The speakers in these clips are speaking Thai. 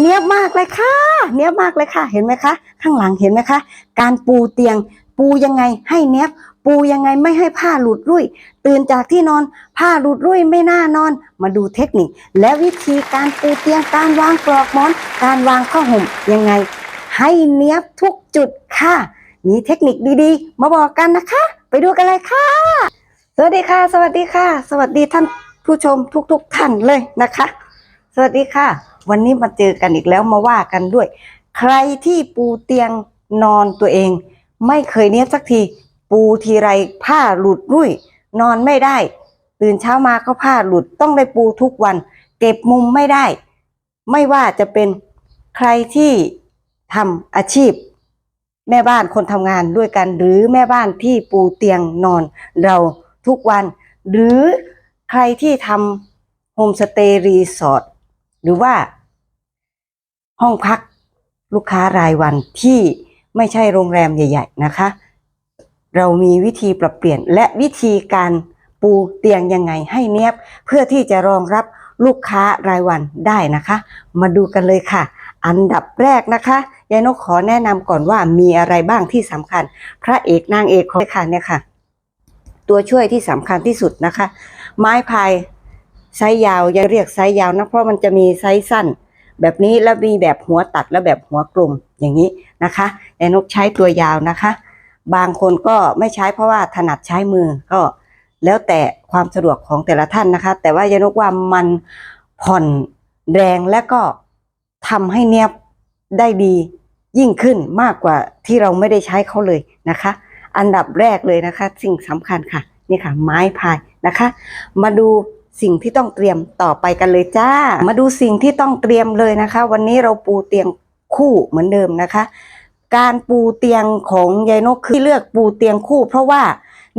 เนี้ยบมากเลยค่ะ เนี้ยบมากเลยค่ะ เห็นไหมคะ ข้างหลังเห็นไหมคะ การปูเตียง ปูยังไงให้เนี้ยบ ปูยังไงไม่ให้ผ้าหลุดรุ่ย ตื่นจากที่นอน ผ้าหลุดรุ่ยไม่น่านอน มาดูเทคนิค และวิธีการปูเตียง การวางปลอกหมอน การวางผ้าห่มยังไง ให้เนี้ยบทุกจุดค่ะ มีเทคนิคดีๆ มาบอกกันนะคะ ไปดูกันเลยค่ะ สวัสดีค่ะ สวัสดีค่ะ สวัสดีท่านผู้ชมทุก ๆ ท่านเลยนะคะ สวัสดีค่ะ วันนี้มาเจอกันอีกแล้วมาว่ากันด้วย ใครที่ปูเตียงนอนตัวเอง ไม่เคยเนี้ยบสักที ปูทีไรผ้าหลุดรุ่ยนอนไม่ได้ ตื่นเช้ามาก็ผ้าหลุดต้องได้ปูทุกวัน เก็บมุมไม่ได้ ไม่ว่าจะเป็นใครที่ทำอาชีพ แม่บ้านคนทำงานด้วยกัน หรือแม่บ้านที่ปูเตียงนอนเราทุกวัน หรือใครที่ทำโฮมสเตย์รีสอร์ท หรือว่า ห้องพักลูกค้ารายวันที่ไม่ใช่โรงแรมใหญ่ ๆ นะคะ เรามีวิธีปรับเปลี่ยนและวิธีการปูเตียงยังไงให้เนียบ เพื่อที่จะรองรับลูกค้ารายวันได้นะคะ มาดูกันเลยค่ะ อันดับแรกนะคะยายนกขอแนะนำก่อนว่ามีอะไรบ้างที่สำคัญ พระเอกนางเอกของค่ะเนี่ยค่ะ ตัวช่วยที่สำคัญที่สุดนะคะ ไม้พาย ไซส์ยาวอย่าเรียกไซส์ยาวนะเพราะมันจะมีไซส์สั้น แบบนี้แล้วมีแบบหัวตัดและแบบหัวกลมอย่างนี้นะคะยายนกใช้ตัวยาวนะคะ บางคนก็ไม่ใช้เพราะว่าถนัดใช้มือก็แล้วแต่ความสะดวกของแต่ละท่านนะคะ แต่ว่ายานกว่ามันผ่อนแรงและก็ทำให้เนียบได้ดียิ่งขึ้นมากกว่าที่เราไม่ได้ใช้เขาเลยนะคะ อันดับแรกเลยนะคะ สิ่งสำคัญค่ะ นี่ค่ะ ไม้พายนะคะ มาดู สิ่งที่ต้องเตรียมต่อไปกันเลยจ้า มาดูสิ่งที่ต้องเตรียมเลยนะคะ วันนี้เราปูเตียงคู่เหมือนเดิมนะคะ การปูเตียงของยายนกคือเลือกปูเตียงคู่ เพราะว่า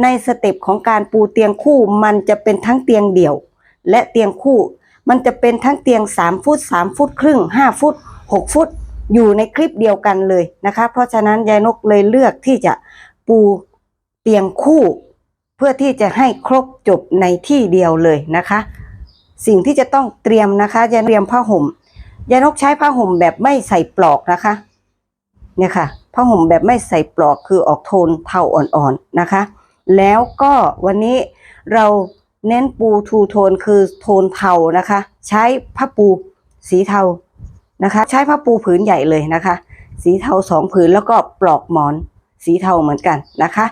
ในสเต็ปของการปูเตียงคู่มันจะเป็นทั้งเตียงเดี่ยว และเตียงคู่ มันจะเป็นทั้งเตียง 3 ฟุต 3 ฟุตครึ่ง 5 ฟุต 6 ฟุต อยู่ในคลิปเดียวกันเลยนะคะ เพราะฉะนั้นยายนกเลยเลือกที่จะปูเตียงคู่ เพื่อที่จะให้ครบจบในที่เดียวเลยนะคะ สิ่งที่จะต้องเตรียมนะคะยายเตรียมผ้าห่มยานกใช้ผ้าห่มแบบไม่ใส่ปลอกนะคะเนี่ยค่ะผ้าห่มแบบไม่ใส่ปลอกคือออกโทนเทาอ่อนๆนะคะ แล้วก็วันนี้เราเน้นปูทูโทนคือโทนเทานะคะ ใช้ผ้าปูสีเทานะคะ ใช้ผ้าปูผืนใหญ่เลยนะคะ สีเทาสองผืนแล้วก็ปลอกหมอน สีเทาเหมือนกันนะคะ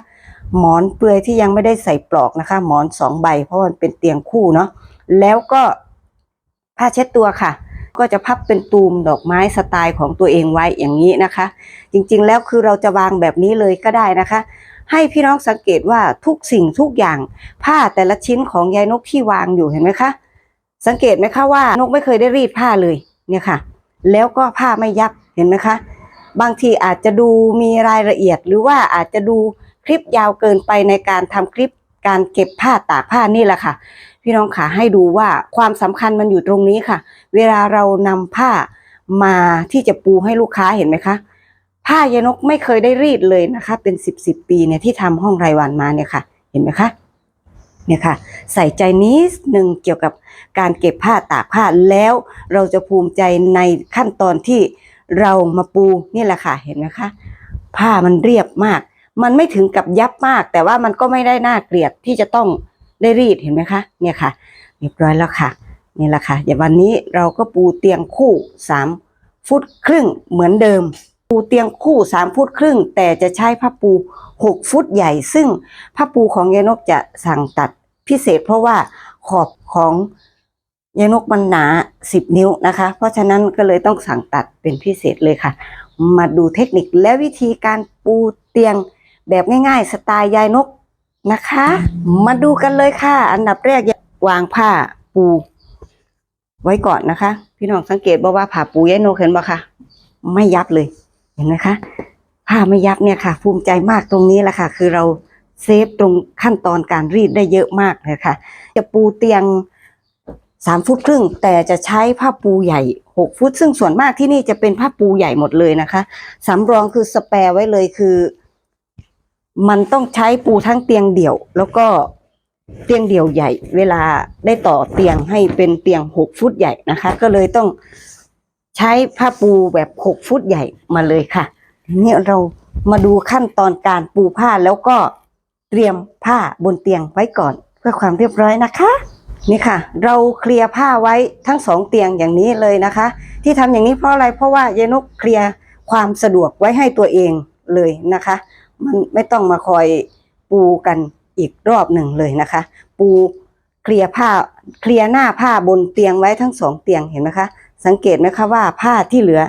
หมอนเปลือยที่ยังไม่ได้ใส่ปลอกนะคะ หมอนสองใบ เพราะมันเป็นเตียงคู่เนาะแล้วก็ผ้าเช็ดตัวค่ะ ก็จะพับเป็นตูมดอกไม้สไตล์ของตัวเองไว้อย่างนี้นะคะ จริงๆแล้วคือเราจะวางแบบนี้เลยก็ได้นะคะ ให้พี่น้องสังเกตว่าทุกสิ่งทุกอย่างผ้าแต่ละชิ้นของยายนกที่วางอยู่เห็นไหมคะ สังเกตไหมคะว่านกไม่เคยได้รีดผ้าเลยเนี่ยค่ะ แล้วก็ผ้าไม่ยับเห็นไหมคะ บางทีอาจจะดูมีรายละเอียดหรือว่าอาจจะดู คลิปยาวเกินไปในการทำคลิปการเก็บผ้าตากผ้านี่แหละค่ะ พี่น้องขาให้ดูว่าความสำคัญมันอยู่ตรงนี้ค่ะ เวลาเรานำผ้ามาที่จะปูให้ลูกค้าเห็นไหมคะ ผ้ายานกไม่เคยได้รีดเลยนะคะ เป็นสิบสิบปีเนี่ยที่ทำห้องรายวันมาเนี่ยค่ะ เห็นไหมคะเนี่ยค่ะใส่ใจนิดหนึ่งเกี่ยวกับการเก็บผ้าตากผ้าแล้วเราจะภูมิใจในขั้นตอนที่เรามาปูนี่แหละค่ะเห็นไหมคะ ผ้ามันเรียบมาก มันไม่ถึงกับยับมาก แต่ว่ามันก็ไม่ได้น่าเกลียดที่จะต้องได้รีดเห็นไหมคะเนี่ยค่ะเรียบร้อยแล้วค่ะนี่แหละค่ะเดี๋ยววันนี้เราก็ปูเตียงคู่สามฟุตครึ่งเหมือนเดิม ปูเตียงคู่สามฟุตครึ่ง แต่จะใช้ผ้าปูหกฟุตใหญ่ ซึ่งผ้าปูของยายนกจะสั่งตัดพิเศษ เพราะว่าขอบของยายนกมันหนาสิบนิ้วนะคะ เพราะฉะนั้นก็เลยต้องสั่งตัดเป็นพิเศษเลยค่ะ มาดูเทคนิคและวิธีการปูเตียง แบบง่ายๆ สไตล์ยายนกนะคะ มาดูกันเลยค่ะ อันดับแรกวางผ้าปู ไว้ก่อนนะคะ พี่น้องสังเกตบอกว่าผ้าปูยายนกเห็นบ่คะไม่ยับเลยเห็นไหมคะผ้าไม่ยับเนี่ยค่ะ ภูมิใจมากตรงนี้แหละค่ะ คือเราเซฟตรงขั้นตอนการรีดได้เยอะมากเลยค่ะ จะปูเตียงสามฟุตครึ่ง แต่จะใช้ผ้าปูใหญ่หกฟุต ซึ่งส่วนมากที่นี่จะเป็นผ้าปูใหญ่หมดเลยนะคะสำรองคือสแปรไว้เลยคือ มันต้องใช้ปูทั้งเตียงเดี่ยว แล้วก็เตียงเดี่ยวใหญ่ เวลาได้ต่อเตียงให้เป็นเตียงหกฟุตใหญ่นะคะ ก็เลยต้องใช้ผ้าปูแบบหกฟุตใหญ่มาเลยค่ะ นี้เรามาดูขั้นตอนการปูผ้าแล้วก็เตรียมผ้าบนเตียงไว้ก่อน เพื่อความเรียบร้อยนะคะ นี่ค่ะ เราเคลียร์ผ้าไว้ทั้งสองเตียงอย่างนี้เลยนะคะ ที่ทำอย่างนี้เพราะอะไรเพราะว่ายายนกเคลียร์ความสะดวกไว้ให้ตัวเองเลยนะคะ มันไม่ต้องมาคอยปูกันอีกรอบหนึ่งเลยนะคะ ปูเคลียร์ผ้าเคลียร์หน้าผ้าบนเตียงไว้ทั้งสองเตียงเห็นไหมคะ สังเกตไหมคะว่าผ้าที่เหลือ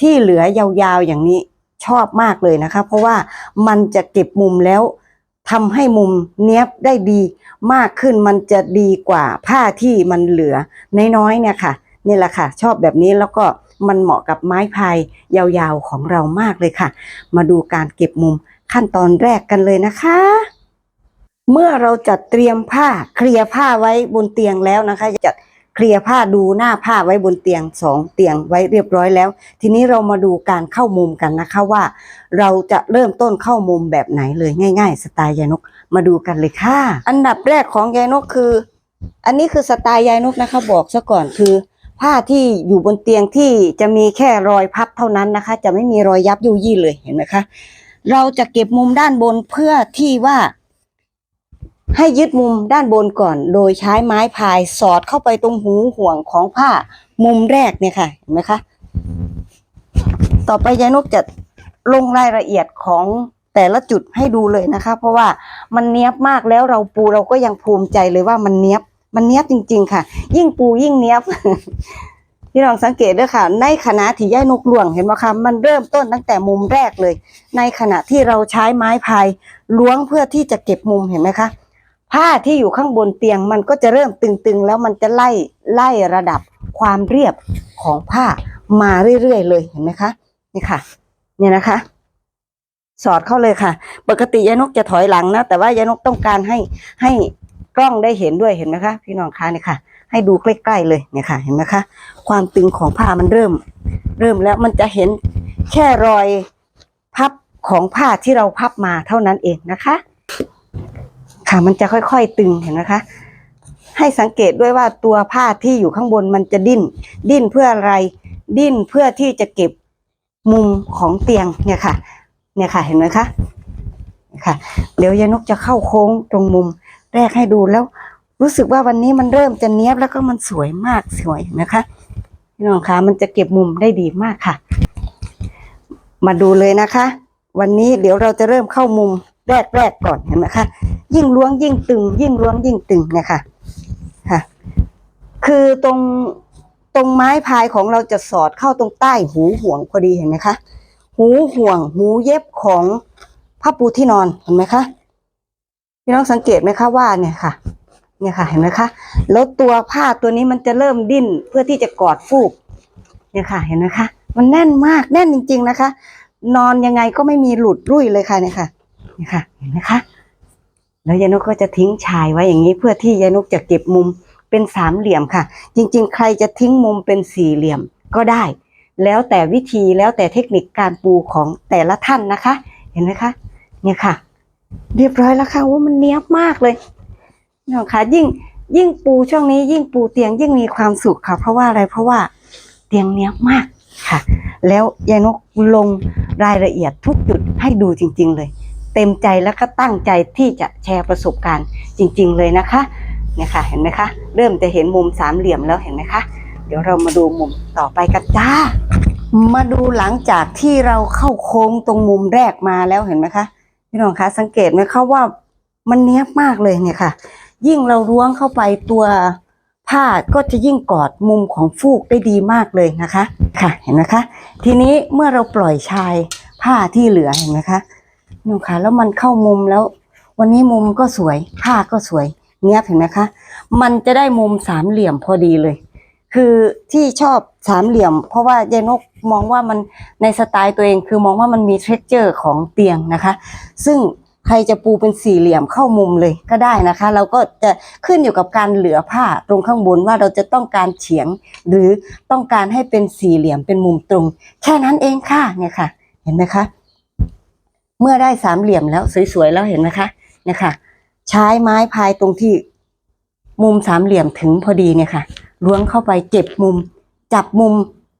ที่เหลือยาวๆอย่างนี้ชอบมากเลยนะคะ เพราะว่ามันจะเก็บมุมแล้วทำให้มุมเนี้ยบได้ดีมากขึ้นมันจะดีกว่าผ้าที่มันเหลือน้อยๆเนี่ยค่ะนี่แหละค่ะ ชอบแบบนี้แล้วก็มันเหมาะกับไม้พายยาวๆของเรามากเลยค่ะ มาดูการเก็บมุม ขั้นตอนแรกกันเลยนะคะ เมื่อเราจัดเตรียมผ้าเคลียร์ผ้าไว้บนเตียงแล้วนะคะจัดเคลียร์ผ้าดูหน้าผ้าไว้บนเตียงสองเตียงไว้เรียบร้อยแล้ว ทีนี้เรามาดูการเข้ามุมกันนะคะว่า เราจะเริ่มต้นเข้ามุมแบบไหนเลยง่าย ๆ สไตล์ยายนกมาดูกันเลยค่ะ อันดับแรกของยายนกคือ อันนี้คือสไตล์ยายนกนะคะ บอกซะก่อนคือ ผ้าที่อยู่บนเตียงที่จะมีแค่รอยพับเท่านั้นนะคะ จะไม่มีรอยยับยุยี่เลยเห็นไหมคะ เราจะเก็บมุมด้านบนเพื่อที่ว่า ให้ยึดมุมด้านบนก่อน โดยใช้ไม้พายสอดเข้าไปตรงหูห่วงของผ้ามุมแรกเนี่ยค่ะเห็นไหมคะ ต่อไปยายนกจะลงรายละเอียดของแต่ละจุดให้ดูเลยนะคะ เพราะว่ามันเนี้ยบมากแล้วเราปูเราก็ยังภูมิใจเลยว่ามันเนี้ยบมันเนี้ยบจริง ๆ ค่ะ ยิ่งปูยิ่งเนี้ยบ พี่ลองสังเกตด้วยค่ะ ในขณะที่ย่ายนกหลวงเห็นไหมคะมันเริ่มต้นตั้งแต่มุมแรกเลย ในขณะที่เราใช้ไม้พายล้วงเพื่อที่จะเก็บมุมเห็นไหมคะผ้าที่อยู่ข้างบนเตียงมันก็จะเริ่มตึงๆ แล้วมันจะไล่ไล่ระดับความเรียบของผ้ามาเรื่อยๆเลยเห็นไหมคะนี่ค่ะ เนี่ยนะคะ สอดเข้าเลยค่ะ ปกติยานกจะถอยหลังนะแต่ว่ายานกต้องการให้ให้กล้องได้เห็นด้วยเห็นไหมคะ พี่น้องคะนี่ค่ะ ให้ดูใกล้ๆเลยเนี่ยค่ะ เห็นไหมคะ ความตึงของผ้ามันเริ่ม เริ่มแล้วมันจะเห็นแค่รอยพับของผ้าที่เราพับมาเท่านั้นเองนะคะ ค่ะมันจะค่อยๆตึงเห็นไหมคะ ให้สังเกตด้วยว่าตัวผ้าที่อยู่ข้างบนมันจะดิ้น ดิ้นเพื่ออะไร ดิ้นเพื่อที่จะเก็บมุมของเตียงเนี่ยค่ะ เนี่ยค่ะ เห็นไหมคะค่ะ เดี๋ยวยายนกจะเข้าโค้งตรงมุมแรกให้ดูแล้ว รู้สึกว่าวันนี้มันเริ่มจะเนี้ยบแล้วก็มันสวยมากสวยนะคะพี่น้องคะมันจะเก็บมุมได้ดีมากค่ะ มาดูเลยนะคะ วันนี้เดี๋ยวเราจะเริ่มเข้ามุมแรกๆก่อนเห็นไหมคะยิ่งล้วงยิ่งตึง ยิ่งล้วงยิ่งตึงเนี่ยค่ะค่ะ คือตรงตรงไม้พายของเราจะสอดเข้าตรงใต้หูห่วงพอดีเห็นไหมคะหูห่วง หูเย็บของผ้าปูที่นอนเห็นไหมคะพี่น้องสังเกตไหมคะว่าเนี่ยค่ะ เนี่ยค่ะเห็นไหมคะแล้วตัวผ้าตัวนี้มันจะเริ่มดิ้นเพื่อที่จะกอดฟูก เนี่ยค่ะ เห็นไหมคะ มันแน่นมากแน่นจริง ๆนะคะ นอนยังไงก็ไม่มีหลุดรุ่ยเลยค่ะเนี่ยค่ะเนี่ยค่ะ เห็นไหมคะแล้วยานกก็จะทิ้งชายไว้อย่างนี้เพื่อที่ยายนกจะเก็บมุมเป็นสามเหลี่ยมค่ะ จริง ๆ ใครจะทิ้งมุมเป็นสี่เหลี่ยมก็ได้ แล้วแต่วิธีแล้วแต่เทคนิคการปูของแต่ละท่านนะคะ เห็นไหมคะ เนี่ยค่ะ เรียบร้อยแล้วค่ะว่ามันเนี้ยบมากเลย นี่ค่ะยิ่งยิ่งปูช่วงนี้ยิ่งปูเตียงยิ่งมีความสุขค่ะ เพราะว่าอะไรเพราะว่าเตียงเนี้ยมากค่ะ แล้วยายนกลงรายละเอียดทุกจุดให้ดูจริง ๆ เลย เต็มใจแล้วก็ตั้งใจที่จะแชร์ประสบการณ์จริง ๆ เลยนะคะเนี่ยค่ะเห็นไหมคะ เริ่มจะเห็นมุมสามเหลี่ยมแล้วเห็นไหมคะ เดี๋ยวเรามาดูมุมต่อไปกันจ้า มาดูหลังจากที่เราเข้าโค้งตรงมุมแรกมาแล้วเห็นไหมคะพี่น้องคะสังเกตไหมคะว่ามันเนี้ยบมากเลยเนี่ยค่ะ ยิ่งเราล้วงเข้าไปตัวผ้าก็จะยิ่งกอดมุมของฟูกได้ดีมากเลยนะคะ ค่ะเห็นไหมคะ ทีนี้เมื่อเราปล่อยชายผ้าที่เหลือเห็นไหมคะพี่น้องคะแล้วมันเข้ามุมแล้ว วันนี้มุมก็สวยผ้าก็สวยเนี้ยเห็นไหมคะ มันจะได้มุมสามเหลี่ยมพอดีเลย คือที่ชอบสามเหลี่ยม เพราะว่ายายนกมองว่ามันในสไตล์ตัวเองคือมองว่ามันมีเท็กเจอร์ของเตียงนะคะ ซึ่ง ใครจะปูเป็นสี่เหลี่ยมเข้ามุมเลยก็ได้นะคะ เราก็จะขึ้นอยู่กับการเหลือผ้าตรงข้างบนว่าเราจะต้องการเฉียง หรือต้องการให้เป็นสี่เหลี่ยมเป็นมุมตรง แค่นั้นเองค่ะเนี่ยค่ะ เห็นไหมคะ เมื่อได้สามเหลี่ยมแล้วสวยๆแล้วเห็นไหมคะเนี่ยค่ะ ใช้ไม้พายตรงที่มุมสามเหลี่ยมถึงพอดีเนี่ยค่ะล้วงเข้าไปเก็บมุม จับมุม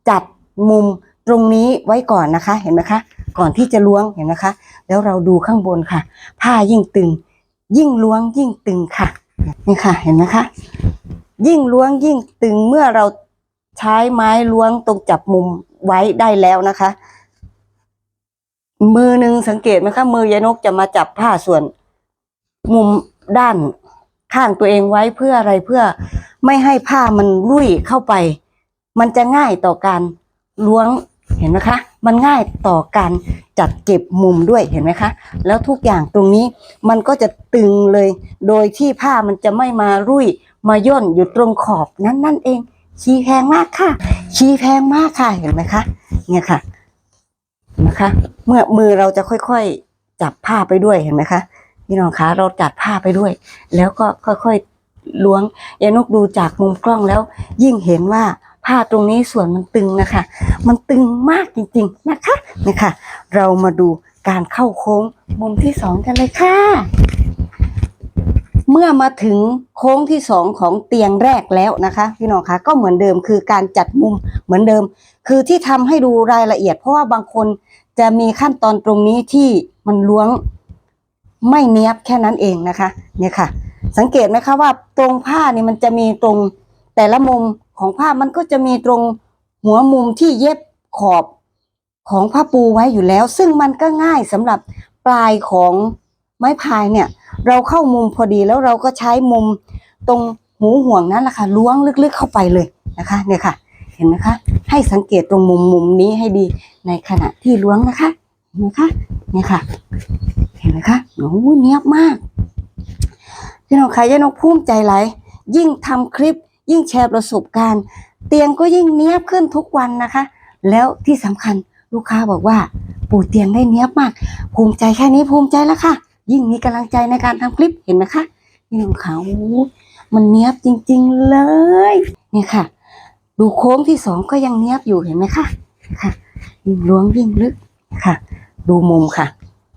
จับมุมตรงนี้ไว้ก่อนนะคะ เห็นไหมคะ ก่อนที่จะล้วงเห็นไหมคะ แล้วเราดูข้างบนค่ะ ผ้ายิ่งตึง ยิ่งล้วงยิ่งตึงค่ะนี่ค่ะเห็นไหมคะ ยิ่งล้วงยิ่งตึงเมื่อเราใช้ไม้ล้วงตรงจับมุมไว้ได้แล้วนะคะ มือหนึ่งสังเกตไหมคะมือยายนกจะมาจับผ้าส่วน มุมด้านข้างตัวเองไว้เพื่ออะไรเพื่อไม่ให้ผ้ามันรุ่ยเข้าไป มันจะง่ายต่อการล้วงเห็นไหมคะ มันง่ายต่อการจัดเก็บมุมด้วยเห็นไหมคะ แล้วทุกอย่างตรงนี้มันก็จะตึงเลย โดยที่ผ้ามันจะไม่มารุ่ยมาย่นอยู่ตรงขอบนั้นนั่นเอง ชีแพงมากค่ะ ชีแพงมากค่ะเห็นไหมคะ เนี่ยค่ะเห็นไหมคะ เมื่อมือเราจะค่อยๆจับผ้าไปด้วยเห็นไหมคะพี่น้องคะเราจัดผ้าไปด้วย แล้วก็ค่อยๆล้วงยายนกดูจากมุมกล้องแล้วยิ่งเห็นว่า ผ้าตรงนี้ส่วนมันตึงนะคะ มันตึงมากจริงๆนะคะเนี่ยค่ะเรามาดูการเข้าโค้งมุมที่สองกันเลยค่ะ เมื่อมาถึงโค้งที่สองของเตียงแรกแล้วนะคะพี่น้องคะก็เหมือนเดิมคือการจัดมุมเหมือนเดิม คือที่ทำให้ดูรายละเอียด เพราะว่าบางคนจะมีขั้นตอนตรงนี้ที่มันล้วงไม่เนียบแค่นั้นเองนะคะเนี่ยค่ะ สังเกตไหมคะว่าตรงผ้านี่มันจะมีตรงแต่ละมุม ของผ้ามันก็จะมีตรงหัวมุมที่เย็บขอบของผ้าปูไว้อยู่แล้ว ซึ่งมันก็ง่ายสำหรับปลายของไม้พายเนี่ย เราเข้ามุมพอดีแล้วเราก็ใช้มุมตรงหูห่วงนั้นแหละค่ะล้วงลึกๆเข้าไปเลยนะคะ เนี่ยค่ะ เห็นไหมคะ ให้สังเกตตรงมุมมุมนี้ให้ดีในขณะที่ล้วงนะคะเห็นไหมคะเนี่ยค่ะ เห็นไหมคะโอ้โหเนียบมากพี่น้องคะยายนกภูมิใจไหลยยิ่งทำคลิป ยิ่งแชร์ประสบการณ์ เตียงก็ยิ่งเนี้ยบขึ้นทุกวันนะคะ แล้วที่สำคัญลูกค้าบอกว่าปูเตียงได้เนี้ยบมาก ภูมิใจแค่นี้ภูมิใจแล้วค่ะ ยิ่งมีกำลังใจในการทำคลิปเห็นไหมคะพี่น้องคะโอ้โหมันเนี้ยบจริง ๆเลยเนี่ยค่ะ ดูโค้งที่สองก็ยังเนี้ยบอยู่เห็นไหมคะค่ะยิ่งล้วงยิ่งลึกค่ะ ดูมุมค่ะ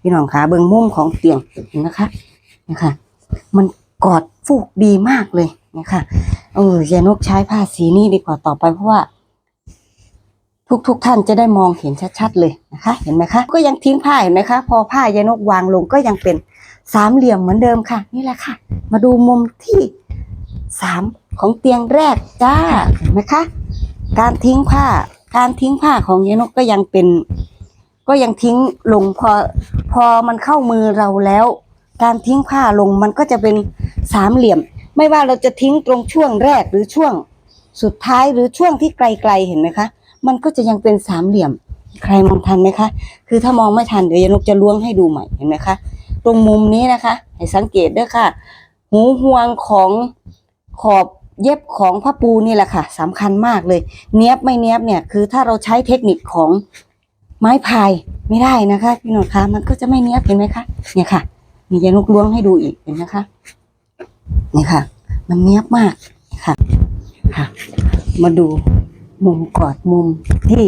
พี่น้องคะเบื้องมุมของเตียงเห็นนะคะนะคะ มันกอดฟูกดีมากเลยนะคะ เออยายนกใช้ผ้าสีนี้ดีกว่าต่อไปเพราะว่า ทุกทุกๆท่านจะได้มองเห็นชัดๆเลยนะคะ เห็นไหมคะ ก็ยังทิ้งผ้าเห็นไหมคะ พอผ้ายายนกวางลงก็ยังเป็นสามเหลี่ยมเหมือนเดิมค่ะ นี่แหละค่ะ มาดูมุมที่สามของเตียงแรกจ้าเห็นไหมคะ การทิ้งผ้า การทิ้งผ้าของยายนกก็ยังเป็น ก็ยังทิ้งลงพอพอมันเข้ามือเราแล้ว การทิ้งผ้าลงมันก็จะเป็นสามเหลี่ยม ไม่ว่าเราจะทิ้งตรงช่วงแรกหรือช่วงสุดท้ายหรือช่วงที่ไกลๆเห็นไหมคะ มันก็จะยังเป็นสามเหลี่ยม ใครมองทันไหมคะ คือถ้ามองไม่ทันเดี๋ยวยายนกจะล้วงให้ดูใหม่เห็นไหมคะ ตรงมุมนี้นะคะ ให้สังเกตด้วยค่ะ หูห่วงของขอบเย็บของผ้าปูนี่แหละค่ะสำคัญมากเลย เนี้ยบไม่เนี้ยบเนี่ยคือถ้าเราใช้เทคนิคของไม้พายไม่ได้นะคะ พี่น้องคะมันก็จะไม่เนี้ยบเห็นไหมคะเนี่ยค่ะมียายนกล้วงให้ดูอีกเห็นไหมคะ นี่ค่ะ มันเนี้ยบมากค่ะค่ะ มาดูมุมกอดมุมที่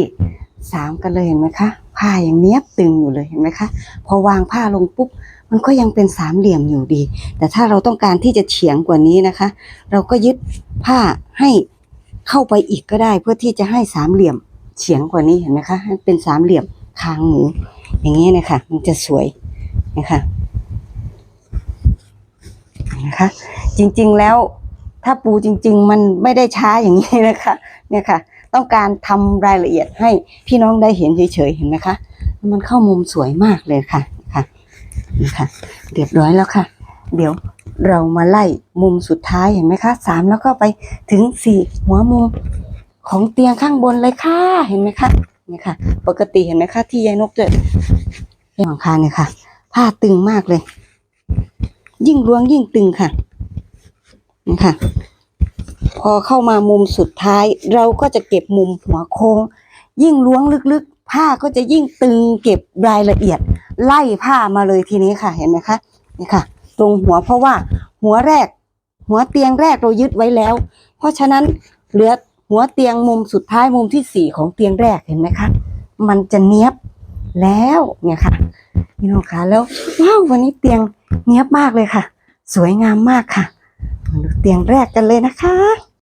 สามกันเลยเห็นไหมคะผ้ายังเนี้ยบตึงอยู่เลยเห็นไหมคะ พอวางผ้าลงปุ๊บมันก็ยังเป็นสามเหลี่ยมอยู่ดี แต่ถ้าเราต้องการที่จะเฉียงกว่านี้นะคะ เราก็ยึดผ้าให้เข้าไปอีกก็ได้ เพื่อที่จะให้สามเหลี่ยมเฉียงกว่านี้เห็นไหมคะให้เป็นสามเหลี่ยมคางหมูอย่างนี้นะคะมันจะสวยนะคะ นะคะ จริงๆแล้วถ้าปูจริง ๆ มันไม่ได้ช้าอย่างนี้นะคะ เนี่ยค่ะ ต้องการทำรายละเอียดให้พี่น้องได้เห็นเฉยๆเห็นไหมคะมันเข้ามุมสวยมากเลยค่ะค่ะนี่ค่ะเรียบร้อยแล้วค่ะ เดี๋ยวเรามาไล่มุมสุดท้ายเห็นไหมคะสามแล้วก็ไปถึงสี่หัวมุมของเตียงข้างบนเลยค่ะเห็นไหมคะนี่ค่ะ ปกติเห็นไหมคะที่ยายนกจะเป็นหลังคาเนี่ยค่ะ ผ้าตึงมากเลย ยิ่งล้วงยิ่งตึงค่ะนี่ค่ะพอเข้ามามุมสุดท้าย เราก็จะเก็บมุมหัวโค้ง ยิ่งล้วงลึกๆ ผ้าก็จะยิ่งตึงเก็บรายละเอียด ไล่ผ้ามาเลยทีนี้ค่ะเห็นไหมคะนี่ค่ะ ตรงหัวเพราะว่า หัวแรก หัวเตียงแรกเรายึดไว้แล้ว เพราะฉะนั้นเหลือหัวเตียงมุมสุดท้ายมุมที่สี่ของเตียงแรกเห็นไหมคะ มันจะเนี้ยบแล้วเนี่ยค่ะพี่น้องคะแล้วว้าววันนี้เตียง เนี้ยบมากเลยค่ะ สวยงามมากค่ะมาดูเตียงแรกกันเลยนะคะ